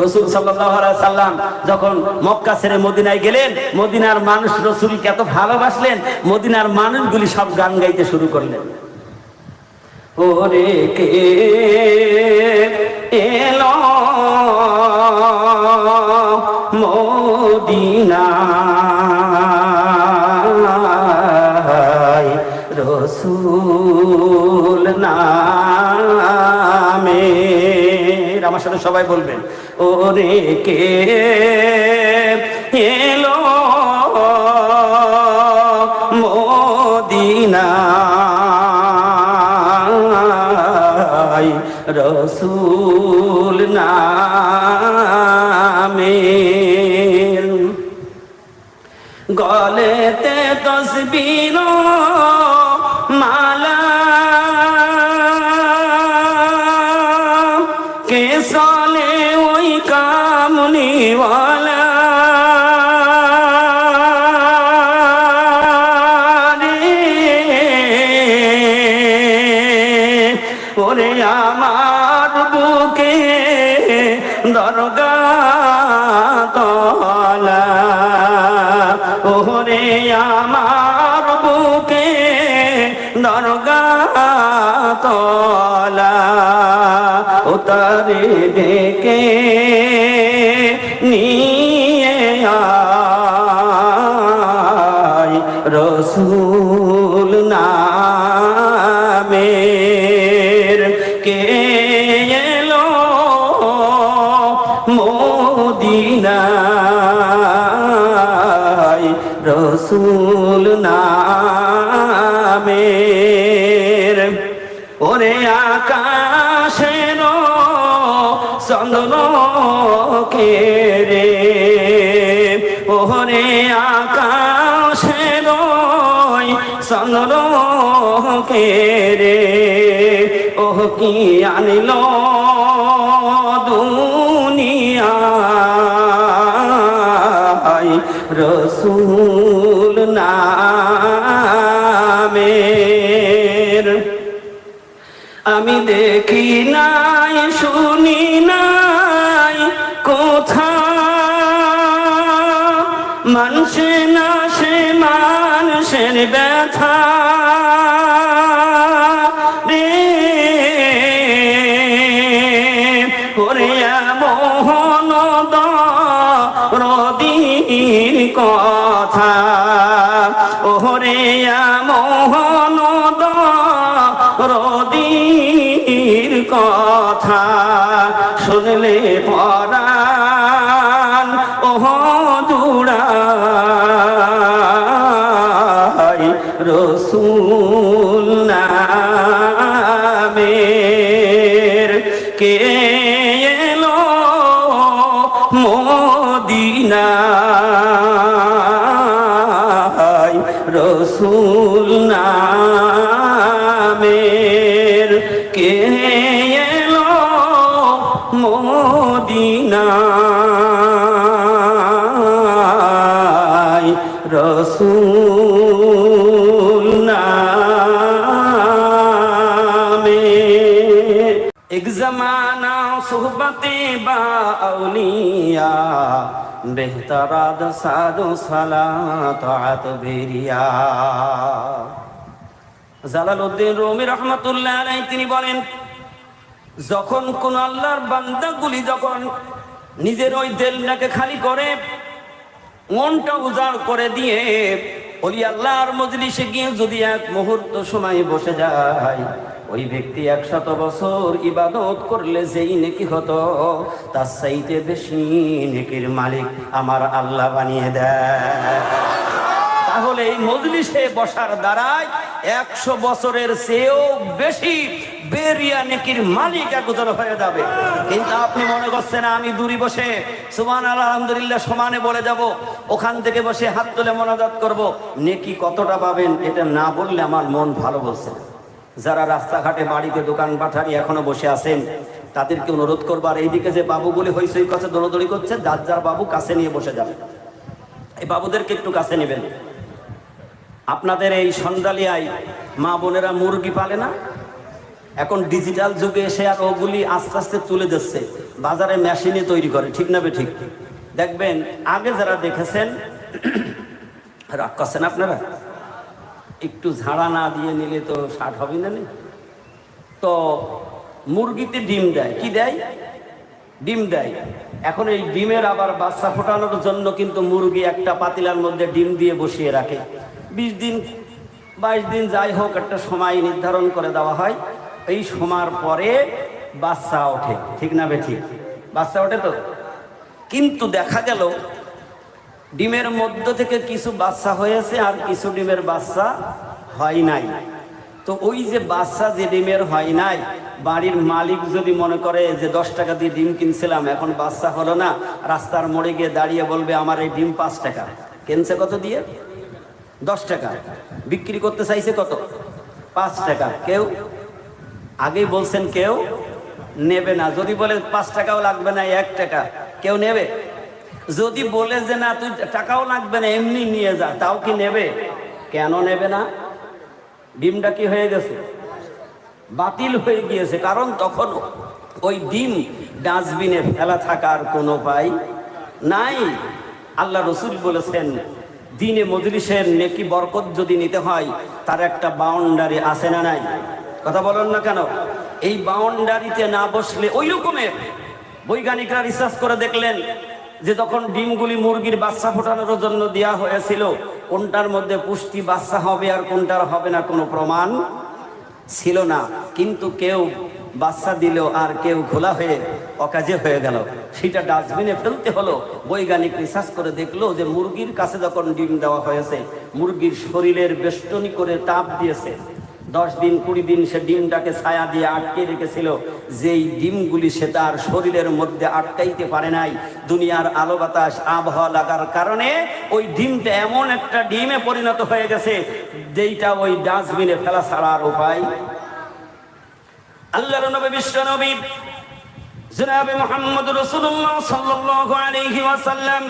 রসুল সাল্লাম যখন মক্কা ছেড়ে মদিনায় গেলেন, মদিনার মানুষ রসুলকে এত ভালোবাসলেন, মদিনার মানুষগুলি সব গান গাইতে শুরু করলেন। ওরে কে এলো মদিনায় রসুল নামে? আমার সাথে সবাই বলবেন ওরে কে? এলো মদিনা রসুল নামে রে ওরে আমার বুকে দরগা তলা ওরে আমার বুকে দরগা তলা ও নিয়ে আয় রসুল নামের কে এলো মদিনায় রসুল নামের? ওরে আকাশের চন্দ্র কে রে ওহ, কি আনিল দুনিয়ায়? রসুল নামের। আমি দেখি নাই, শুনি নাই কোথা মানুষে না সে মানুষের ব্যথা। মোহন রদির কথা শুনলে পরাণ মদিনায় রসুল নামে। এক জমানা সোহবতে বা আউলিয়া, বেহতরাদ সাদু সালাত বেরিয়া। জালালউদ্দিন রুমি রহমতুল্লাহ আলাইহি, তিনি বলেন, যখন কোন আল্লাহর বান্দাগুলি যখন নিজের ওই দিলটাকে খালি করে মনটা উজাড় করে দিয়ে ওলি আল্লাহর মজলিসে গিয়ে যদি এক মুহূর্ত সময় বসে যায়, ওই ব্যক্তি একশত বছর ইবাদত করলে যেই নেকি হতো, তার চাইতে বেশি নেকির মালিক আমার আল্লাহ বানিয়ে দেয়। তাহলে এই মজলিসে বসার দ্বারাই একশো বছরের চেয়েও বেশি বেরিয়া নেকির মালিক একজন হয়ে যাবে। কিন্তু আপনি মনে করছেন আমি দূরে বসে সুমান আলহামদুলিল্লাহ সমানে বলে যাব, ওখান থেকে বসে হাত তুলে মনাজাত করব, নেকি কতটা পাবেন এটা না বললে আমার মন ভালো বলছে যারা রাস্তাঘাটে বাড়িতে দোকান পাঠারি এখনও বসে আছেন, তাদেরকে অনুরোধ করবার এইদিকে যে বাবুগুলি হইসই কাছে দৌড়দৌড়ি করছে, যার যার বাবু কাছে নিয়ে বসে যাবে। এই বাবুদেরকে একটু কাছে নেবেন। আপনাদের এই সন্দালিয়ায় মা বোনেরা মুরগি পালে না? এখন ডিজিটাল যুগে এসে আর ওগুলি আস্তে আস্তে তুলে দিচ্ছে। বাজারে মেশিনে তৈরি করে, ঠিক না ঠিক দেখবেন, আগে যারা দেখেছেন, রাগ করছেন আপনারা? একটু ঝাড়া না দিয়ে নিলে তো ষাট হবে না নে? তো মুরগিতে ডিম দেয়, কি দেয়? ডিম দেয়। এখন এই ডিমের আবার বাচ্চা ফোটানোর জন্য কিন্তু মুরগি একটা পাতিলার মধ্যে ডিম দিয়ে বসিয়ে রাখে। বিশ দিন, বাইশ দিন যাই হোক, একটা সময় নির্ধারণ করে দেওয়া হয়। এই সময়ের পরে বাচ্চা ওঠে, ঠিক না বে ঠিক বাচ্চা ওঠে তো? কিন্তু দেখা গেল, ডিমের মধ্য থেকে কিছু বাচ্চা হয়েছে আর কিছু ডিমের বাচ্চা হয় নাই। তো ওই যে বাচ্চা যে ডিমের হয় নাই, বাড়ির মালিক যদি মনে করে যে দশ টাকা দিয়ে ডিম কিনছিলাম, এখন বাচ্চা হলো না, রাস্তার মোড়ে গিয়ে দাঁড়িয়ে বলবে, আমার এই ডিম পাঁচ টাকা। কিনছে কত দিয়ে? দশ টাকা। বিক্রি করতে চাইছে কত? পাঁচ টাকা। কেউ আগেই বলছেন কেউ নেবে না। যদি বলে পাঁচ টাকাও লাগবে না, এক টাকা, কেউ নেবে? যদি বলে যে না, তুই টাকাও লাগবে না, এমনি নিয়ে যা, তাও কি নেবে? কেন নেবে না? ডিমটা কি হয়ে গেছে? বাতিল হয়ে গিয়েছে। কারণ তখন ওই ডিম ডাস্টবিনে ফেলা থাকার কোনো উপায় নাই। আল্লাহ রসুল বলেছেন দিনে মজলিসের নেকি বরকত যদি নিতে হয়, তার একটা বাউন্ডারি আছে না নাই? কথা বলেন না কেন? এই বাউন্ডারিতে না বসলে ওই রকমের। বৈজ্ঞানিকরা রিসার্চ করে দেখলেন যে তখন ডিমগুলি মুরগির বাচ্চা ফোটানোর জন্য দেওয়া হয়েছিল, কোনটার মধ্যে পুষ্টি বাচ্চা হবে আর কোনটার হবে না কোনো প্রমাণ ছিল না। কিন্তু কেউ বাচ্চা দিল আর কেউ ঘোলা হয়ে অকাজে হয়ে গেল। সেটা ডাস্টবিনে ফেলতে হলো। বৈজ্ঞানিক রিসার্চ করে দেখল যে মুরগির কাছে যখন ডিম দেওয়া হয়েছে, মুরগির শরীরের বেষ্টনী করে তাপ দিয়েছে। দশ দিন, কুড়ি দিন সে ডিমটাকে ছায়া দিয়ে আটকে রেখেছিল। যেই ডিমগুলি সে তার শরীরের মধ্যে আটকাইতে পারে নাই, দুনিয়ার আলো বাতাস, আবহাওয়া লাগার কারণে ওই ডিমটা এমন একটা ডিমে পরিণত হয়ে গেছে, যেইটা ওই ডাস্টবিনে ফেলা ছাড়ার উপায়। আল্লাহর নবী, বিশ্ব নবী জনাবে মোহাম্মদ রসুল্লাহ সাল্লাল্লাহু আলাইহি ওয়াসাল্লাম,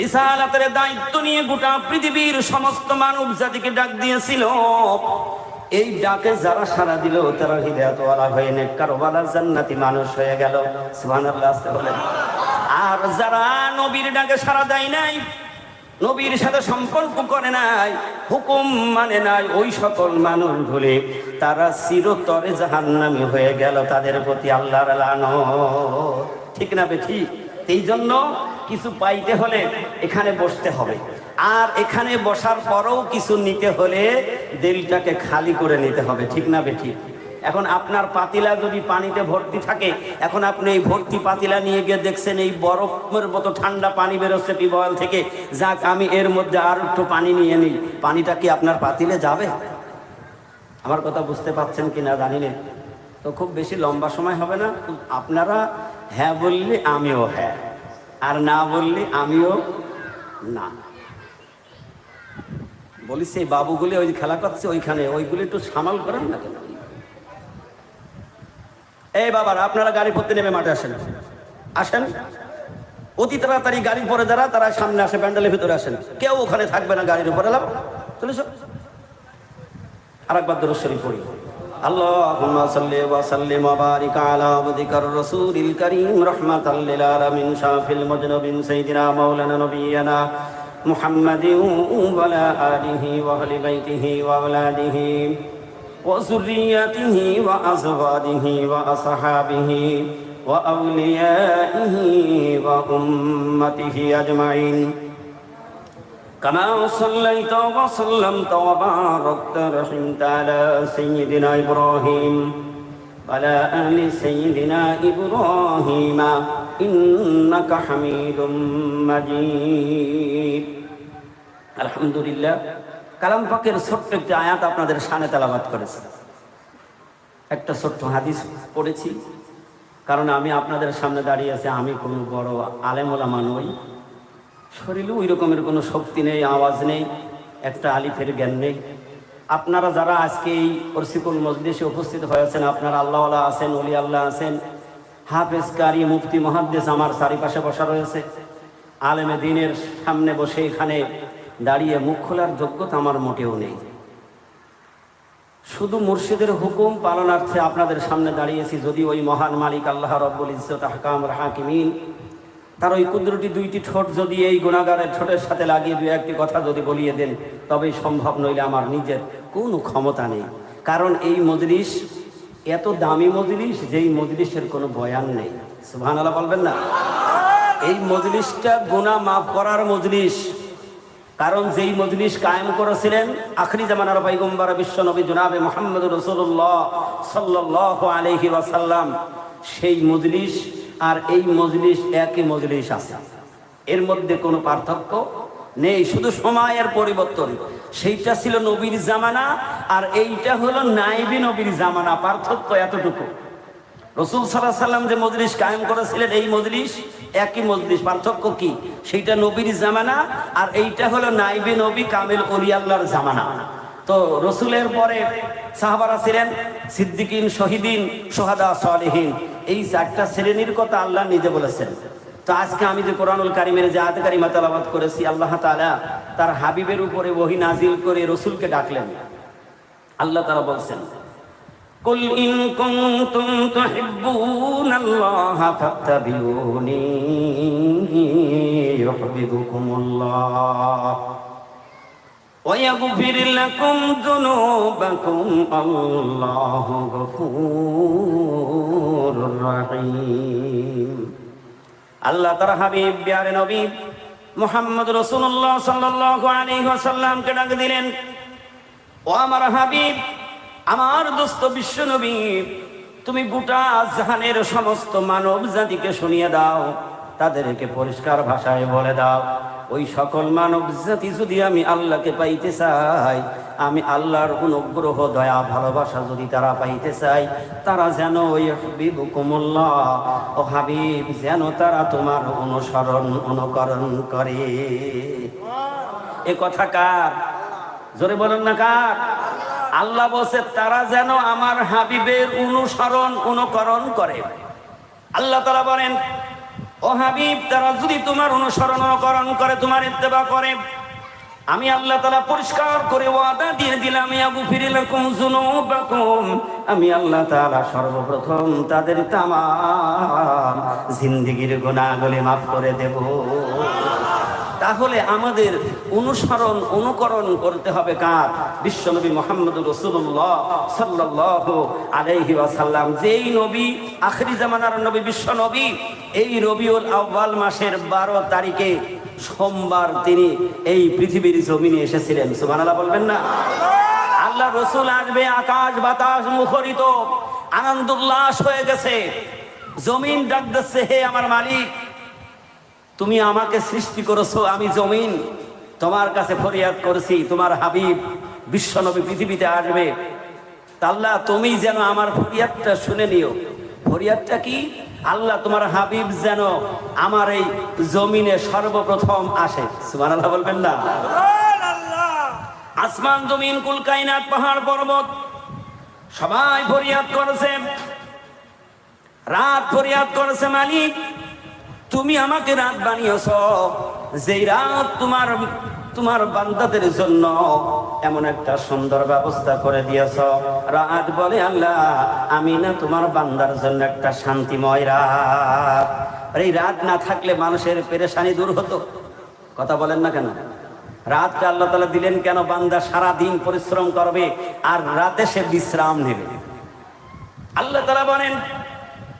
রিসালাতের দায়িত্ব নিয়ে গোটা পৃথিবীর সমস্ত মানব জাতিকে ডাক দিয়েছিল। এই ডাকে যারা সারা দিল, তারা হৃদয়তওয়ালা হয়ে নেককারওয়ালা, জান্নাতি মানুষ হয়ে গেল। সুবহানাল্লাহ আর যারা নবীর ডাকে সারা দেয় নাই নবীর সাথে সম্পর্ক করে নাই, হুকুম মানে নাই ওই সকল মানুষ ভুলে। তারা চিরতরে জাহান্নামী হয়ে গেল তাদের প্রতি আল্লাহর ঠিক না বে ঠিক? এই জন্য কিছু পাইতে হলে এখানে বসতে হবে। আর এখানে বসার পরেও কিছু নিতে হলে দিলটাকে খালি করে নিতে হবে। ঠিক না বে ঠিক? এখন আপনার পাতিলা যদি পানিতে ভর্তি থাকে, এখন আপনি এই ভর্তি পাতিলা নিয়ে গিয়ে দেখছেন এই বরফের মতো ঠান্ডা পানি বেরোচ্ছে টিউবওয়েল থেকে। যাক, আমি এর মধ্যে আর একটু পানি নিয়ে নিই। পানিটা কি আপনার পাতিলে যাবে? আমার কথা বুঝতে পারছেন কি না জানি না। তো খুব বেশি লম্বা সময় হবে না। আপনারা হ্যাঁ বললে আমিও হ্যাঁ আর না বললে আমিও না। বলিস এই বাবুগুলি ওই খেলা করছে ওইখানে, ওইগুলি একটু সামাল করেন না কেন? এই বাবার আপনারা গাড়ি পড়তে নেমে মাঠে আসেন আসেন অতি তাড়াতাড়ি গাড়ির পরে যারা তারা সামনে আসে প্যান্ডেলের ভিতরে আসেন কেউ ওখানে থাকবে না গাড়ির উপরে লাভ চলেছ আরেকবার দরুদ শরীফ পড়ি اللهم صل وسلم وبارك على عبدك الرسول الكريم رحمة للعالمين شاف المجنبين سيدنا مولانا نبينا محمد وعلى آله وأهل بيته وأولاده وذريته وأزواجه وأصحابه وأوليائه وأمته أجمعين. كما صليت وسلمت وباركت رحمت على سيدنا إبراهيم وعلى آل سيدنا إبراهيم إنك حميد مجيد. الحمد لله কালাম পাকের ছোট্ট একটি আয়াত আপনাদের সানে তেলাবাদ করেছে। একটা ছোট্ট হাদিস পড়েছি, কারণ আমি আপনাদের সামনে দাঁড়িয়ে আছি, আমি কোনো বড় আলেমোলামা নই। শরীরে ওই রকমের কোনো শক্তি নেই, আওয়াজ নেই, একটা আলিফের জ্ঞান নেই। আপনারা যারা আজকে এই অর্সিকুল মজলিসে উপস্থিত হয়েছেন, আপনারা আল্লাহওয়ালা আছেন অলি আল্লাহ আছেন, হাফেজ, কারি, মুফতি, মহাদ্দেশ আমার চারিপাশে বসা রয়েছে। আলেমে দিনের সামনে বসে এখানে দাঁড়িয়ে মুখ খোলার যোগ্যতা আমার মোটেও নেই। শুধু মুর্শিদের হুকুম পালনার্থে আপনাদের সামনে দাঁড়িয়েছি, যদি ওই মহান মালিক আল্লাহ রব্বুল ইজ্জত হাকাম হাকিমিন তার ওই কুদ্রটি দুইটি ঠোঁট যদি এই গুণাগারের ঠোঁটের সাথে লাগিয়ে দু একটি কথা যদি বলিয়ে দেন, তবেই সম্ভব নইলে আমার নিজের কোনো ক্ষমতা নেই। কারণ এই মজলিস, এত দামি মজলিস, যেই মজলিসের কোনো বয়ান নেই। সুবহান আল্লাহ বলবেন না? এই মজলিসটা গুণা মাফ করার মজলিস। কারণ যেই মজলিস কায়েম করেছিলেন, আখরি জামানার পৈগম্বর বিশ্ব নবী জনাবে মোহাম্মদ রসুল্লাহ সাল্লাহ আলহি ওয়াসাল্লাম, সেই মজলিস আর এই মজলিস একই মজলিস আছে। এর মধ্যে কোনো পার্থক্য নেই, শুধু সময়ের পরিবর্তন। সেইটা ছিল নবীর জামানা আর এইটা হলো নাইবি নবীর জামানা, পার্থক্য এতটুকু। রসুল সাল্লাহ সাল্লাম যে মজলিস কায়েম করেছিলেন, এই মজলিস একই মজলিস, পার্থক্য কি? সেইটা নবীর জামানা আর এইটা হলো নাইবি নবী কামিল অলি আল্লাহর জামানা। তো রসুলের পরে সাহাবারা ছিলেন সিদ্দিকিন, শহীদিন, সোহাদা, সালেহীন। এই চারটা শ্রেণির কথা আল্লাহ নিজে বলেছেন। তো আজকে আমি যে কোরআনুল কারিমের যে আয়াত কারিমা তালাবাদ করেছি, আল্লাহ তাআলা তার হাবিবের উপরে ওহি নাজিল করে রসুলকে ডাকলেন। আল্লাহ তারা বলছেন قل إن كنتم تحبون الله فاتبعوني يحببكم الله ويغفر لكم ذنوبكم الله غفور رحيم আল্লাহ তার হাবিব বিয়ারে নবী মোহাম্মদ রসুল্লাহ সাল্লাহ আলী ওয়াসাল্লামকে ডাক দিলেন ও আমার হাবিব আমার দোস্ত বিশ্ব নবী তুমি গোটা জাহানের সমস্ত মানব জাতিকে শুনিয়ে দাও, তাদেরকে পরিষ্কার ভাষায় বলে দাও, ওই সকল মানব জাতি যদি আমি আল্লাহকে পাইতে চাই, আমি আল্লাহর অনুগ্রহ, দয়া, ভালোবাসা যদি তারা পাইতে চাই, তারা যেন ওই হাবিবুকুমুল্লাহ ও হাবিব, যেন তারা তোমার অনুসরণ, অনুকরণ করে। এ কথা কার? জোরে বলেন না কার? আল্লাহ বলছে, তারা যেন আমার হাবিবের অনুসরণ, অনুকরণ করে। আল্লাহ তারা বলেন, ও হাবিব, তারা যদি তোমার অনুসরণ, অনুকরণ করে, তোমার ইত্তেবা করে, আমি আল্লাহ তালা পরিষ্কার করে ওয়াদা দিয়ে দিলাম ইয়াবু ফিরিলাকুম জুনুবাকুম আমি আল্লাহ তাআলা সর্বপ্রথম তাদের তামাম জিন্দিগির গুনাহগুলি মাফ করে দেব। তাহলে আমাদের অনুসরণ, অনুকরণ করতে হবে কার? বিশ্বনবী মোহাম্মদ রসুল্লাহ সাল্লাহ আলাইহি ওয়াসাল্লাম। যেই নবী আখরি জামানার নবী, বিশ্ব নবী, এই রবিউল আউ্বাল মাসের বারো তারিখে সোমবার তিনি এই পৃথিবীর জমিনে এসেছিলেন। সুবহানাল্লাহ বলবেন না? আল্লাহ রসুল আসবে, আকাশ বাতাস মুখরিত, আনন্দ উল্লাস হয়ে গেছে। জমিন ডাক দিচ্ছে হে আমার মালিক তুমি আমাকে সৃষ্টি করেছ, আমি জমিন। তোমার কাছে ফরিয়াদ করেছি, তোমার হাবিব বিশ্বনবী পৃথিবীতে আসবে। তাল্লাহ তুমি যেন আমার ফরিয়াদটা শুনে নিও। ফরিয়াদটা কি? আল্লাহ তোমার হাবিব যেন আমার এই জমিনে সর্বপ্রথম আসে। সুবহানাল্লাহ বলবেন না। আসমান, জমিন কুলকাইনাত পাহাড়, পর্বত, সবাই ফরিয়াদ করেছে। রাত ফরিয়াদ করেছে মালিক। তুমি আমাকে রাত বানিয়েছ। যেই রাত তোমার তোমার বান্দাদের জন্য এমন একটা সুন্দর ব্যবস্থা করে দিয়েছ। রাত বলে, আল্লাহ, আমি না তোমার বান্দার জন্য একটা শান্তিময় রাত। এই রাত না থাকলে মানুষের পেরেশানি দূর হতো। কথা বলেন না কেন? রাতটা আল্লাহ তালা দিলেন কেন? বান্দা সারা দিন পরিশ্রম করবে আর রাতে সে বিশ্রাম নেবে। আল্লাহ তালা বলেন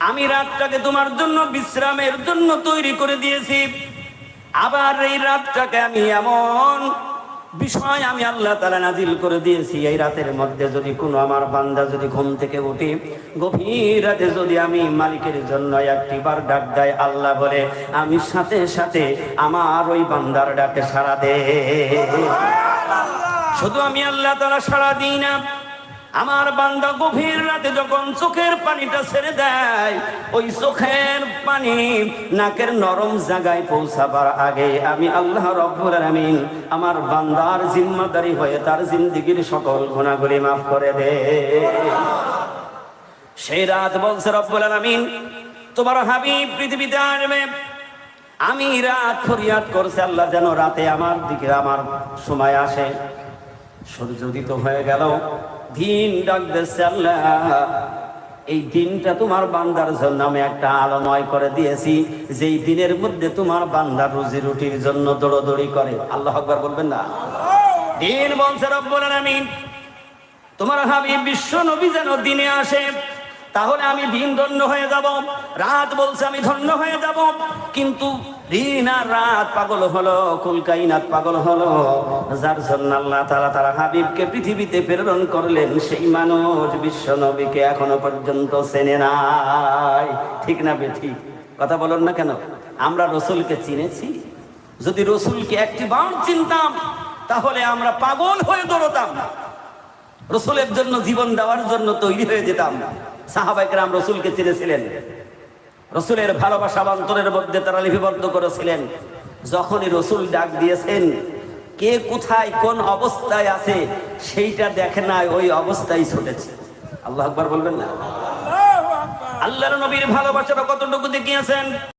আমি রাতটাকে তোমার জন্য বিশ্রামের জন্য তৈরি করে দিয়েছি। আবার এই রাতটাকে আমি এমন বিষয় আমি আল্লাহ তালা নাজিল করে দিয়েছি এই রাতের মধ্যে যদি কোনো আমার বান্দা যদি ঘুম থেকে উঠি গভীর রাতে যদি আমি মালিকের জন্য একটি বার ডাক দেয় আল্লাহ বলে আমি সাথে সাথে আমার ওই বান্দার ডাকে সারা দে। শুধু আমি আল্লাহ তালা সারা দিই না আমার বান্দা গভীর রাতে যখন চোখের পানিটা ছেড়ে দেয়, ওই চোখের পানি নাকের নরম জায়গায় পৌঁছাবার আগে আমি আল্লাহ রব্বুল আলামিন আমার বান্দার জিম্মাদারি হয়ে তার জিন্দিগির সকল গুণাগুলি মাফ করে দে। সেই রাত বলছে রব্বুল আলামিন, তোমার হাবিব পৃথিবীতে আসবে। আমি রাত ফরিয়াদ করছে, আল্লাহ যেন রাতে আমার দিকে আমার সময় আসে। সূর্য উদিত হয়ে গেল। দিন ডাকতেছে আল্লাহ। এই দিনটা তোমার বান্দার জন্য আমি একটা আলোময় করে দিয়েছি। যেই দিনের মধ্যে তোমার বান্দার রুজি রুটির জন্য দৌড়দৌড়ি করে, আল্লাহ আকবার বলবেন না? দিন বলছে রব্বুল আলামিন। তোমার হাবিব বিশ্ব নবী যেন দিনে আসে, তাহলে আমি দিন ধন্য হয়ে যাব। রাত বলছে আমি ধন্য হয়ে যাব। কিন্তু দিন রাত পাগল হলো কুলকাইনাত পাগল হলো। যার জন্য আল্লাহ তারা তারা হাবিবকে পৃথিবীতে প্রেরণ করলেন, সেই মানুষ বিশ্ব নবীকে এখনও পর্যন্ত চেনে নাই। ঠিক না বে, ঠিক? কথা বলুন না কেন? আমরা রসুলকে চিনেছি। যদি রসুলকে একটি বার চিনতাম, তাহলে আমরা পাগল হয়ে দৌড়তাম। রসুলের জন্য জীবন দেওয়ার জন্য তৈরি হয়ে যেতাম। সাহাবাইকরাম রসুলকে চিনেছিলেন। রসুলের ভালোবাসা অন্তরের মধ্যে তারা লিপিবদ্ধ করেছিলেন। যখনই রসুল ডাক দিয়েছেন, কে কোথায় কোন অবস্থায় আছে, সেইটা দেখে নাই, ওই অবস্থায় ছুটেছে। আল্লাহ আকবার বলবেন না? আল্লাহর নবীর ভালোবাসাটা কতটুকু দেখিয়েছেন?